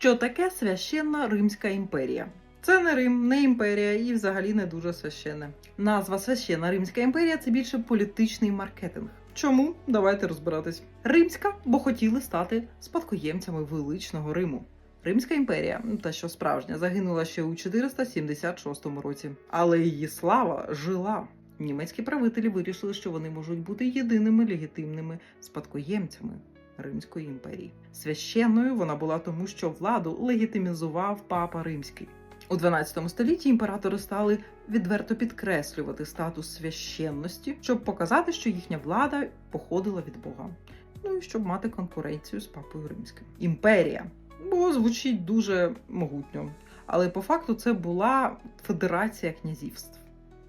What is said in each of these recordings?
Що таке священна Римська імперія? Це не Рим, не імперія і взагалі не дуже священне. Назва священна Римська імперія це більше політичний маркетинг. Чому? Давайте розбиратись. Римська, бо хотіли стати спадкоємцями величного Риму. Римська імперія, та що справжня, загинула ще у 476 році, але її слава жила. Німецькі правителі вирішили, що вони можуть бути єдиними легітимними спадкоємцями Римської імперії. Священною вона була тому, що владу легітимізував папа римський. У 12 столітті імператори стали відверто підкреслювати статус священності, щоб показати, що їхня влада походила від Бога. Ну і щоб мати конкуренцію з папою римським. Імперія, бо звучить дуже могутньо. Але по факту це була федерація князівств.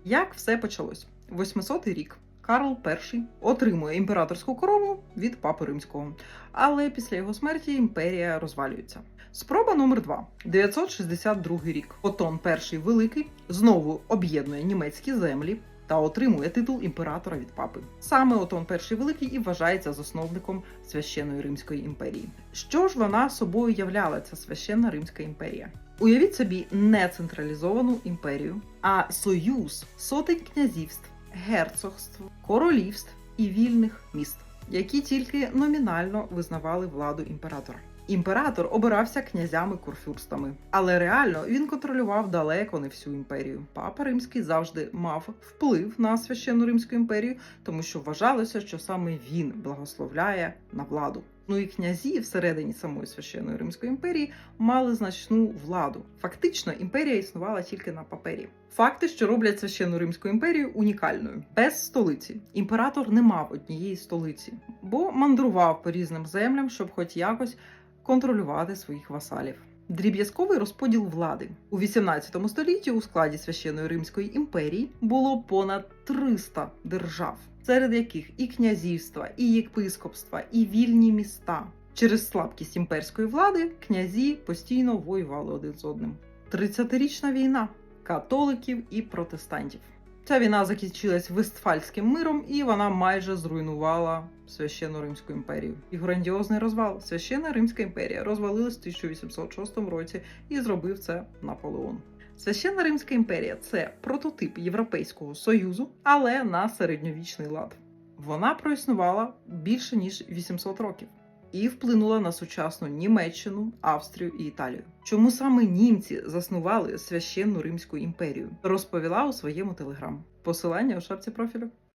Як все почалось? 800 рік. Карл І отримує імператорську корону від папи римського, але після його смерті імперія розвалюється. Спроба номер 2 962 рік. Отон І Великий знову об'єднує німецькі землі та отримує титул імператора від папи. Саме Отон І Великий і вважається засновником священної Римської імперії. Що ж вона собою являла ця священна Римська імперія? Уявіть собі не централізовану імперію, а союз сотень князівств, герцогств, королівств і вільних міст, які тільки номінально визнавали владу імператора. Імператор обирався князями курфюрстами, але реально він контролював далеко не всю імперію. Папа римський завжди мав вплив на священну римську імперію, тому що вважалося, що саме він благословляє на владу. Ну і князі всередині самої священної римської імперії мали значну владу. Фактично, імперія існувала тільки на папері. Факти, що роблять священну римську імперію унікальною, без столиці. Імператор не мав однієї столиці, бо мандрував по різним землям, щоб хоч якось контролювати своїх васалів. Дріб'язковий розподіл влади у 18 столітті у складі священної Римської імперії було понад 300 держав, серед яких і князівства, і єпископства, і вільні міста. Через слабкість імперської влади князі постійно воювали один з одним. 30-річна війна католиків і протестантів. Ця війна закінчилась Вестфальським миром, і вона майже зруйнувала священну Римську імперію. І грандіозний розвал. Священна Римська імперія розвалилась в 1806 році і зробив це Наполеон. Священна Римська імперія це прототип Європейського союзу, але на середньовічний лад. Вона проіснувала більше ніж 800 років і вплинула на сучасну Німеччину, Австрію і Італію. Чому саме німці заснували священну Римську імперію? Розповіла у своєму телеграм. Посилання у шапці профілю.